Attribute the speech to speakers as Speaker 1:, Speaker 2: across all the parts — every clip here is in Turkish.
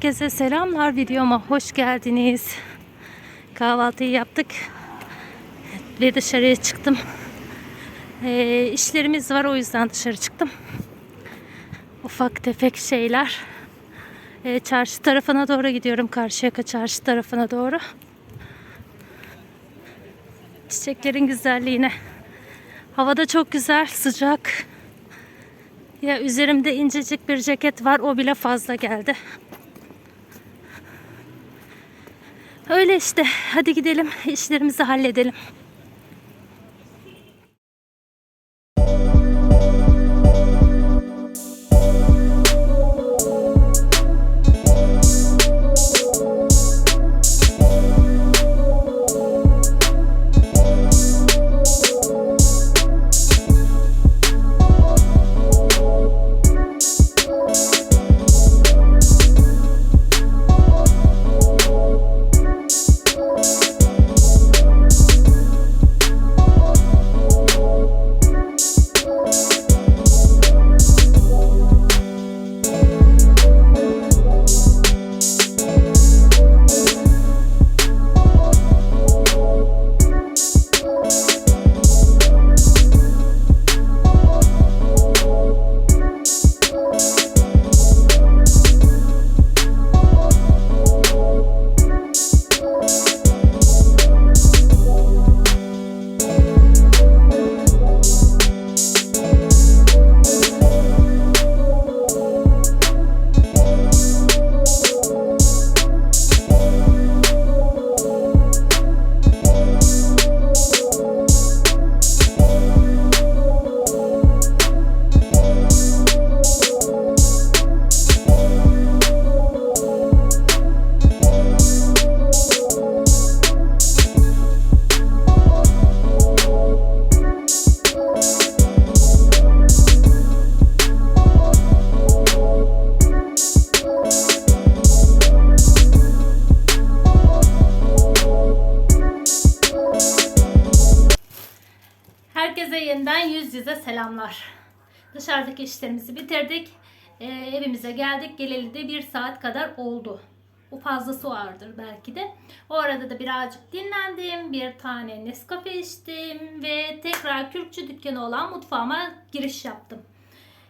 Speaker 1: Herkese selamlar videoma hoş geldiniz. Kahvaltıyı yaptık ve dışarıya çıktım. Ee, işlerimiz var o yüzden dışarı çıktım. Ufak tefek şeyler. Ee, çarşı tarafına doğru gidiyorum. Karşıyaka çarşı tarafına doğru. Çiçeklerin güzelliğine. Havada çok güzel, sıcak. Ya üzerimde incecik bir ceket var. O bile fazla geldi. Öyle işte. Hadi gidelim. işlerimizi halledelim. Selamlar. Dışarıdaki işlerimizi bitirdik. Ee, evimize geldik. Geleli de bir saat kadar oldu. Bu fazlası vardır belki de. O arada da birazcık dinlendim. Bir tane Nescafe içtim. Ve tekrar Kürkçü dükkanı olan mutfağıma giriş yaptım.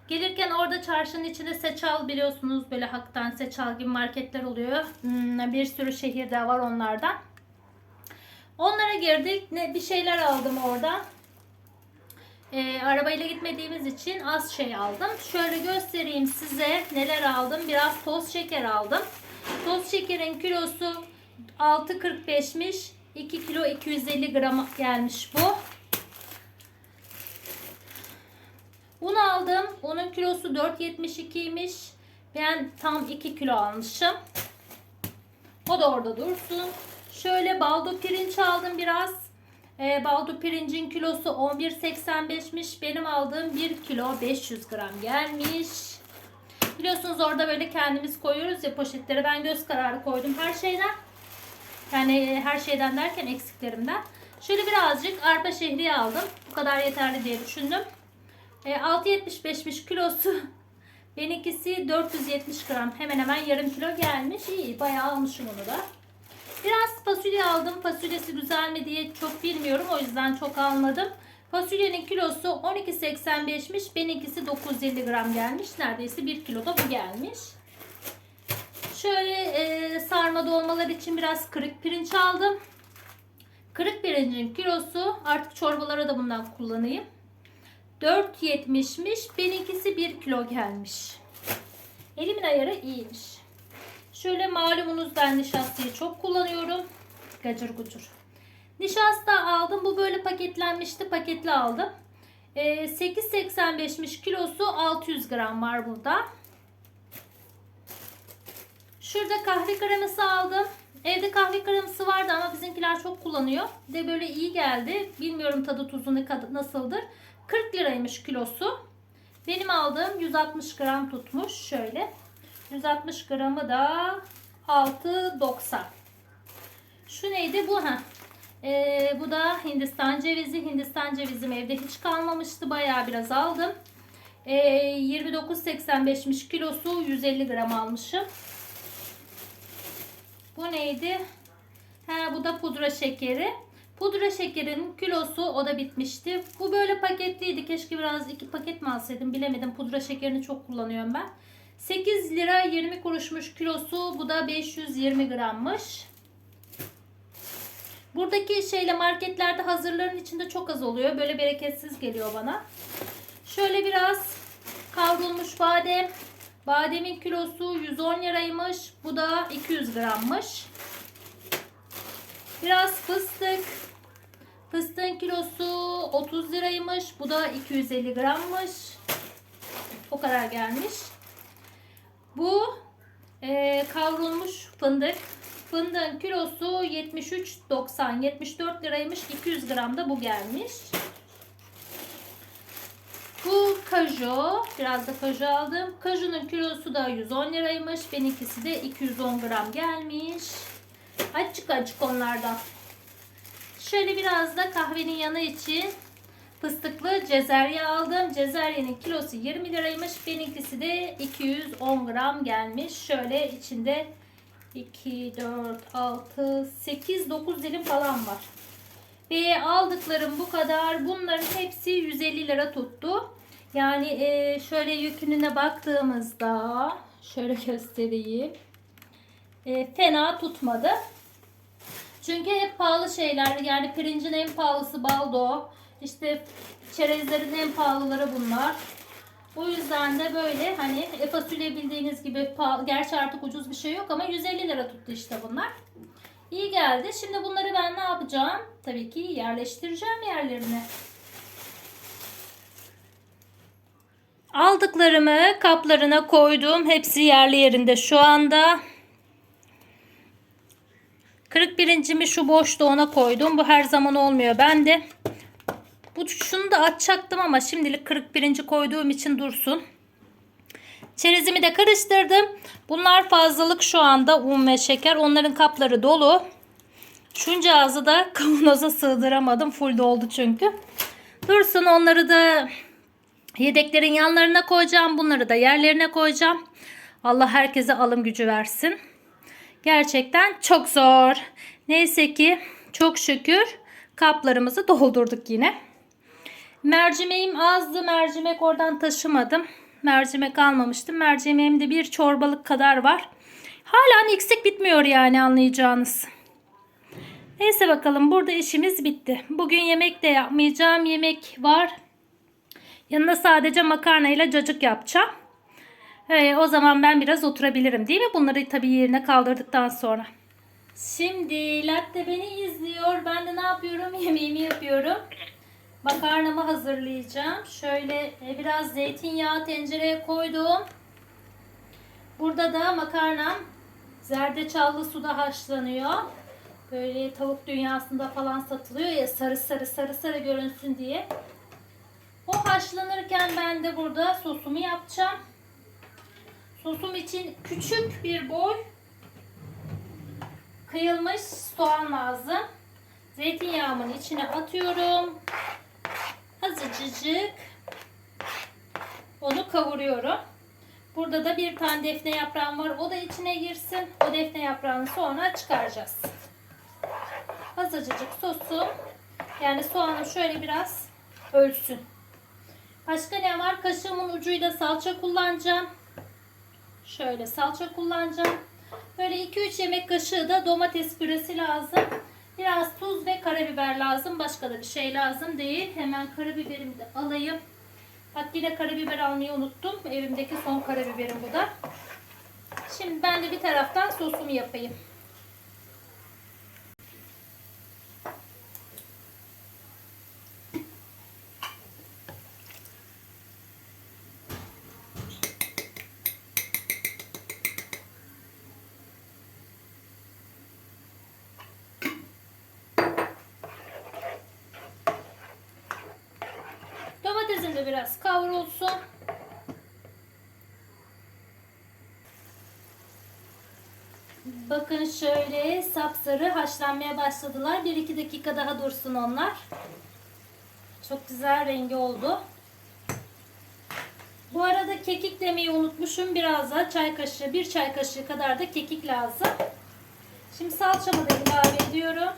Speaker 1: Gelirken orada çarşının içinde Seçal biliyorsunuz böyle haktan Seçal gibi marketler oluyor. Hmm, Bir sürü şehirde var onlardan. Onlara girdik. Ne bir şeyler aldım oradan. E, arabayla gitmediğimiz için az şey aldım. Şöyle göstereyim size neler aldım. Biraz toz şeker aldım. Toz şekerin kilosu 6.45'miş. 2 kilo 250 gram gelmiş bu. Un aldım. Onun kilosu 4.72'ymiş. Ben tam 2 kilo almışım. O da orada dursun. Şöyle baldo pirinç aldım biraz. E, baldo pirincin kilosu 11.85'miş. Benim aldığım 1 kilo 500 gram gelmiş. Biliyorsunuz orada böyle kendimiz koyuyoruz ya poşetlere. Ben göz kararı koydum her şeyden. Yani her şeyden derken eksiklerimden. Şöyle birazcık arpa şehriye aldım. Bu kadar yeterli diye düşündüm. E, 6.75'miş kilosu. Benimkisi 470 gram. Hemen hemen yarım kilo gelmiş. İyi bayağı almışım onu da. Biraz fasulye aldım. Fasulyesi güzel mi diye çok bilmiyorum. O yüzden çok almadım. Fasulyenin kilosu 12.85'miş. Benimkisi 950 gram gelmiş. Neredeyse 1 kilo da bu gelmiş. Şöyle e, sarma dolmalar için biraz kırık pirinç aldım. Kırık pirincin kilosu artık çorbalara da bundan kullanayım. 4.70'miş. Benimkisi 1 kilo gelmiş. Elimin ayarı iyiymiş. Şöyle malumunuz ben nişastayı çok kullanıyorum. Gacır gucur. Nişasta aldım. Bu böyle paketlenmişti. Paketli aldım. Ee, 8.85'miş kilosu 600 gram var burada. Şurada kahve kreması aldım. Evde kahve kreması vardı ama bizimkiler çok kullanıyor. De böyle iyi geldi. Bilmiyorum tadı tuzu ne kadar nasıldır. 40 liraymış kilosu. Benim aldığım 160 gram tutmuş. Şöyle. 160 gramı da 6.90. Şu neydi bu? ha? Ee, bu da Hindistan cevizi. Hindistan cevizim evde hiç kalmamıştı. Bayağı biraz aldım. Ee, 29.85'miş kilosu. 150 gram almışım. Bu neydi? Ha bu da pudra şekeri. Pudra şekerin kilosu o da bitmişti. Bu böyle paketliydi. Keşke biraz iki paket mi alsaydım bilemedim. Pudra şekerini çok kullanıyorum ben. 8 lira 20 kuruşmuş kilosu. Bu da 520 grammış. Buradaki şeyle marketlerde hazırların içinde çok az oluyor. Böyle bereketsiz geliyor bana. Şöyle biraz kavrulmuş badem. Bademin kilosu 110 liraymış. Bu da 200 grammış. Biraz fıstık. Fıstığın kilosu 30 liraymış. Bu da 250 grammış. O kadar gelmiş. Bu e, kavrulmuş fındık. Fındığın kilosu 73.90 74 liraymış. 200 gram da bu gelmiş. Bu kaju. Biraz da kaju aldım. Kajunun kilosu da 110 liraymış. Benimkisi de 210 gram gelmiş. Açık açık onlardan. Şöyle biraz da kahvenin yanı için fıstıklı cezerye aldım. Cezeryenin kilosu 20 liraymış. Benimkisi de 210 gram gelmiş. Şöyle içinde 2, 4, 6, 8, 9 dilim falan var. Ve aldıklarım bu kadar. Bunların hepsi 150 lira tuttu. Yani e, şöyle yükününe baktığımızda şöyle göstereyim. E, fena tutmadı. Çünkü hep pahalı şeyler. Yani pirincin en pahalısı baldo. İşte çerezlerin en pahalıları bunlar. O yüzden de böyle hani e, fasulye bildiğiniz gibi pahalı. Gerçi artık ucuz bir şey yok ama 150 lira tuttu işte bunlar. İyi geldi. Şimdi bunları ben ne yapacağım? Tabii ki yerleştireceğim yerlerine. Aldıklarımı kaplarına koydum. Hepsi yerli yerinde şu anda. Kırık birincimi şu boşta ona koydum. Bu her zaman olmuyor bende. Bu şunu da açacaktım ama şimdilik kırık birinci koyduğum için dursun. Çerezimi de karıştırdım. Bunlar fazlalık şu anda un ve şeker. Onların kapları dolu. Şunca ağzı da kavanoza sığdıramadım. Full doldu çünkü. Dursun onları da yedeklerin yanlarına koyacağım. Bunları da yerlerine koyacağım. Allah herkese alım gücü versin. Gerçekten çok zor. Neyse ki çok şükür kaplarımızı doldurduk yine. Mercimeğim azdı. Mercimek oradan taşımadım. Mercimek almamıştım. Mercimeğimde bir çorbalık kadar var. Hala eksik bitmiyor yani anlayacağınız. Neyse bakalım burada işimiz bitti. Bugün yemek de yapmayacağım. Yemek var. Yanına sadece makarna ile cacık yapacağım. Ee, o zaman ben biraz oturabilirim değil mi? Bunları tabii yerine kaldırdıktan sonra. Şimdi latte beni izliyor. Ben de ne yapıyorum? Yemeğimi yapıyorum. Makarnamı hazırlayacağım. Şöyle e, biraz zeytinyağı tencereye koydum. Burada da makarnam zerdeçallı suda haşlanıyor. Böyle tavuk dünyasında falan satılıyor ya sarı sarı sarı sarı görünsün diye. O haşlanırken ben de burada sosumu yapacağım. Sosum için küçük bir boy kıyılmış soğan lazım. Zeytinyağımın içine atıyorum. Azıcık onu kavuruyorum. Burada da bir tane defne yaprağım var. O da içine girsin. O defne yaprağını sonra çıkaracağız. Azıcık sosum. Yani soğanım şöyle biraz ölsün. Başka ne var? Kaşığımın ucuyla salça kullanacağım. Şöyle salça kullanacağım. Böyle 2-3 yemek kaşığı da domates püresi lazım. Biraz tuz ve karabiber lazım. Başka da bir şey lazım değil. Hemen karabiberimi de alayım. Bak yine karabiber almayı unuttum. Evimdeki son karabiberim bu da. Şimdi ben de bir taraftan sosumu yapayım. De biraz kavrulsun. Bakın şöyle sapsarı haşlanmaya başladılar. 1-2 dakika daha dursun onlar. Çok güzel rengi oldu. Bu arada kekik demeyi unutmuşum. Biraz da çay kaşığı, bir çay kaşığı kadar da kekik lazım. Şimdi salçamı da ilave ediyorum.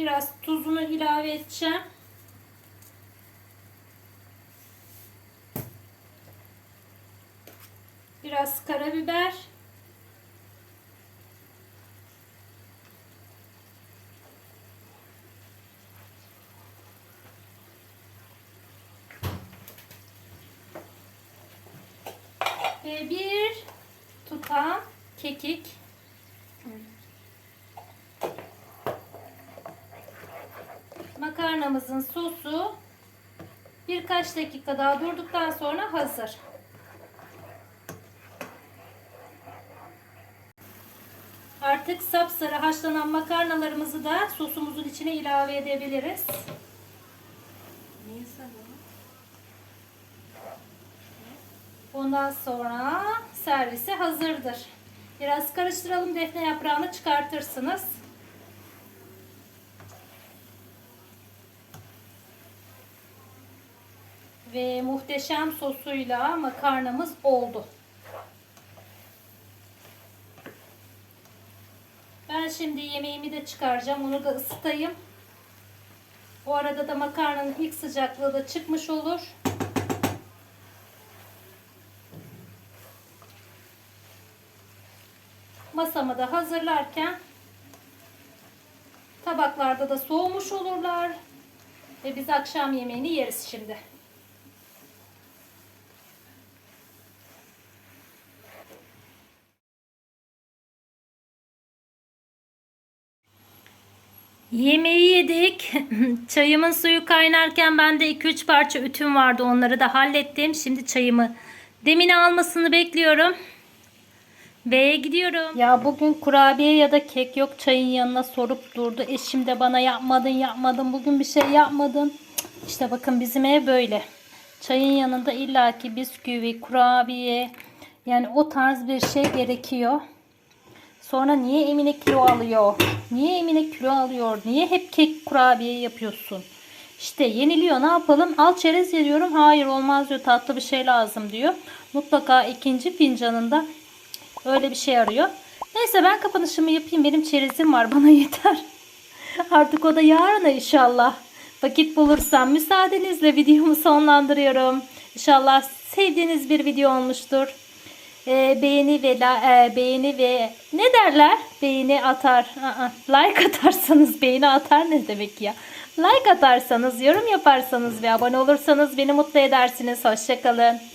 Speaker 1: Biraz tuzunu ilave edeceğim. Biraz karabiber. Ve bir tutam kekik. Makarnamızın sosu birkaç dakika daha durduktan sonra hazır. Artık sapsarı haşlanan makarnalarımızı da sosumuzun içine ilave edebiliriz. Ondan sonra servise hazırdır. Biraz karıştıralım defne yaprağını çıkartırsınız. Ve muhteşem sosuyla makarnamız oldu. Ben şimdi yemeğimi de çıkaracağım. Onu da ısıtayım. O arada da makarnanın ilk sıcaklığı da çıkmış olur. Masamı da hazırlarken tabaklarda da soğumuş olurlar. Ve biz akşam yemeğini yeriz şimdi. Yemeği yedik. Çayımın suyu kaynarken bende 2-3 parça ütüm vardı. Onları da hallettim. Şimdi çayımı demine almasını bekliyorum. Ve gidiyorum. Ya bugün kurabiye ya da kek yok çayın yanına sorup durdu. Eşim de bana yapmadın yapmadın bugün bir şey yapmadın. İşte bakın bizim ev böyle. Çayın yanında illaki bisküvi, kurabiye yani o tarz bir şey gerekiyor. Sonra niye Emine kilo alıyor? Niye Emine kilo alıyor? Niye hep kek kurabiye yapıyorsun? İşte yeniliyor ne yapalım? Al çerez veriyorum. Hayır olmaz diyor. Tatlı bir şey lazım diyor. Mutlaka ikinci fincanında öyle bir şey arıyor. Neyse ben kapanışımı yapayım. Benim çerezim var. Bana yeter. Artık o da yarın inşallah. Vakit bulursam müsaadenizle videomu sonlandırıyorum. İnşallah sevdiğiniz bir video olmuştur. Ee, beğeni ve la, e, beğeni ve ne derler? Beğeni atar. Aa, like atarsanız beğeni atar ne demek ya? Like atarsanız, yorum yaparsanız ve abone olursanız beni mutlu edersiniz. Hoşçakalın.